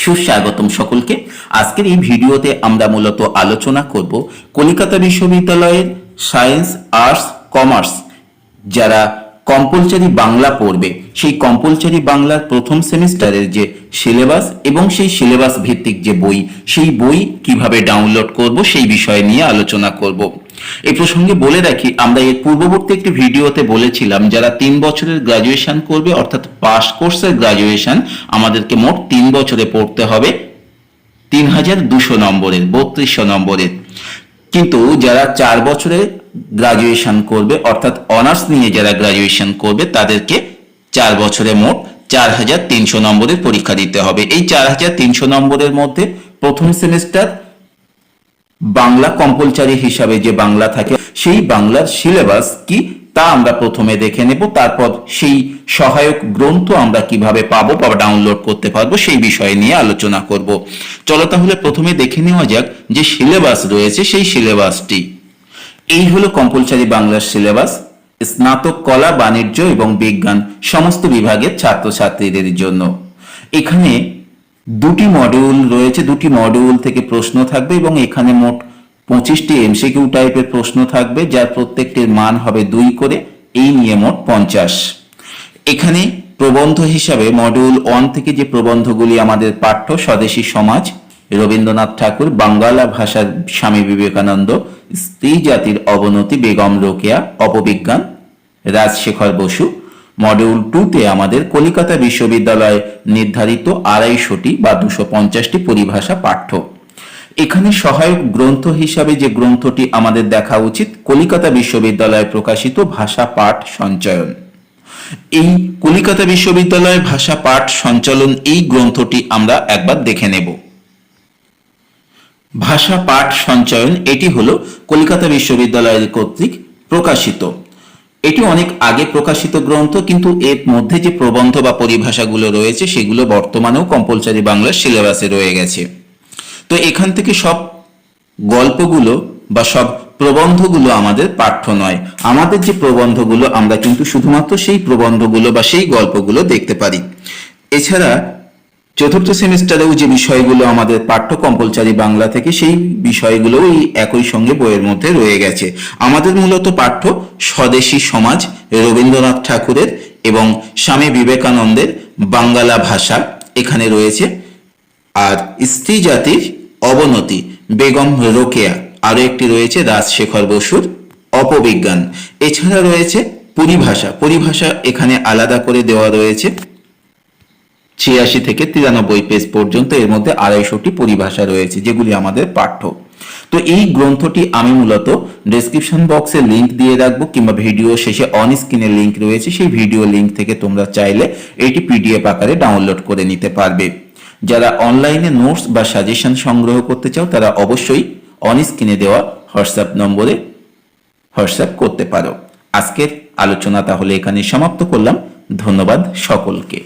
সুস্বাগতম সকলকে। আজকের এই ভিডিওতে আমরা মূলত আলোচনা করব কলকাতা বিশ্ববিদ্যালয়ের সায়েন্স, আর্টস, কমার্স। যারা কম্পালসারি বাংলা পড়বে, সেই কম্পালসারি বাংলার প্রথম সেমিস্টারের যে সিলেবাস এবং সেই সিলেবাস ভিত্তিক যে বই, সেই বই কীভাবে ডাউনলোড করব সেই বিষয় নিয়ে আলোচনা করব। এই প্রসঙ্গে বলে রাখি, আমরা এর পূর্ববর্তী একটি ভিডিওতে বলেছিলাম, যারা তিন বছরের গ্রাজুয়েশন করবে, অর্থাৎ পাস কোর্সের গ্রাজুয়েশন আমাদেরকে মোট তিন বছরে পড়তে হবে তিন হাজার দুশো নম্বরের, বত্রিশশো নম্বরের। কিন্তু যারা চার বছরে গ্রাজুয়েশন করবে, অর্থাৎ অনার্স নিয়ে যারা গ্রাজুয়েশন করবে, তাদেরকে চার বছরে মোট চার হাজার তিনশো নম্বরের পরীক্ষা দিতে হবে। এই চার হাজার তিনশো নম্বরের মধ্যে প্রথম সেমিস্টার বাংলা কম্পালসারি হিসাবে যে বাংলা থাকে, সেই বাংলার সিলেবাস কি? তা আমরা প্রথমে দেখে নেব, তারপর সেই সহায়ক গ্রন্থ আমরা কীভাবে পাবো বা ডাউনলোড করতে পারব সেই বিষয় নিয়ে আলোচনা করব। চলো তাহলে প্রথমে দেখে নেওয়া যাক যে সিলেবাস রয়েছে, সেই সিলেবাসটি এই হলো কম্পালসারি বাংলার সিলেবাস স্নাতক কলা, বাণিজ্য এবং বিজ্ঞান, সমস্ত বিভাগের ছাত্রছাত্রীদের জন্য। এখানে দুটি মডিউল রয়েছে, দুটি মডিউল থেকে প্রশ্ন থাকবে এবং এখানে মোট পঁচিশটি এমসিকিউ টাইপের প্রশ্ন থাকবে, যার প্রত্যেকটির মান হবে দুই করে, এই নিয়ে মোট পঞ্চাশ। এখানে প্রবন্ধ হিসাবে মডিউল ওয়ান থেকে যে প্রবন্ধগুলি আমাদের পাঠ্য, স্বদেশী সমাজ, রবীন্দ্রনাথ ঠাকুর, বাঙ্গালা ভাষার স্বামী বিবেকানন্দ স্ত্রী জাতির অবনতি, বেগম রোকেয়া, অপবিজ্ঞান, রাজশেখর বসু মডিউল টুতে আমাদের কলিকাতা বিশ্ববিদ্যালয় নির্ধারিত আড়াইশোটি বা দুশো পঞ্চাশটি পরিভাষা পাঠ্য। এখানে সহায়ক গ্রন্থ হিসাবে যে গ্রন্থটি আমাদের দেখা উচিত, কলিকাতা বিশ্ববিদ্যালয়ে প্রকাশিত ভাষা পাঠ সঞ্চয়ন। এই কলিকাতা বিশ্ববিদ্যালয়ের ভাষা পাঠ সঞ্চালন এই গ্রন্থটি আমরা একবার দেখে নেব। ভাষা পাঠ সঞ্চয়ন এটি হলো কলকাতা বিশ্ববিদ্যালয়ের কর্তৃক প্রকাশিত। এটি অনেক আগে প্রকাশিত গ্রন্থ, কিন্তু এর মধ্যে যে প্রবন্ধ বা পরিভাষাগুলো রয়েছে, সেগুলো বর্তমানেও কম্পালসারি বাংলার সিলেবাসে রয়ে গেছে। তো এখান থেকে সব গল্পগুলো বা সব প্রবন্ধগুলো আমাদের পাঠ্য নয়। আমাদের যে প্রবন্ধগুলো, আমরা কিন্তু শুধুমাত্র সেই প্রবন্ধগুলো বা সেই গল্পগুলো দেখতে পারি। এছাড়া চতুর্থ সেমিস্টারেও যে বিষয়গুলো আমাদের পাঠ্য কম্পালসারি বাংলা থেকে সেই বিষয়গুলো এই একই সঙ্গে বইয়ের মধ্যে রয়ে গেছে। আমাদের মূলত পাঠ্য স্বদেশী সমাজ, রবীন্দ্রনাথ ঠাকুরের এবং স্বামী বিবেকানন্দের বাঙ্গালা ভাষা এখানে রয়েছে। আর স্ত্রী জাতির অবনতি, বেগম রোকেয়া, আরও একটি রয়েছে রাজশেখর বসুর অপবিজ্ঞান। এছাড়া রয়েছে পরিভাষা পরিভাষা এখানে আলাদা করে দেওয়া রয়েছে। ছিয়াশি থেকে তিরানব্বই পেজ পর্যন্ত এর মধ্যে আড়াইশোটি পরিভাষা রয়েছে, যেগুলি আমাদের পাঠ্য। তো এই গ্রন্থটি আমি মূলত ডেসক্রিপশন বক্সে লিংক দিয়ে রাখব, কিংবা ভিডিও শেষে অন স্ক্রিনে লিংক রয়েছে, সেই ভিডিও লিংক থেকে তোমরা চাইলে এটি পিডিএফ আকারে ডাউনলোড করে নিতে পারবে। যারা অনলাইনে নোটস বা সাজেশন সংগ্রহ করতে চাও, তারা অবশ্যই অন স্ক্রিনে দেওয়া হোয়াটসঅ্যাপ নম্বরে হোয়াটসঅ্যাপ করতে পারো। আজকের আলোচনা তাহলে এখানে সমাপ্ত করলাম। ধন্যবাদ সকলকে।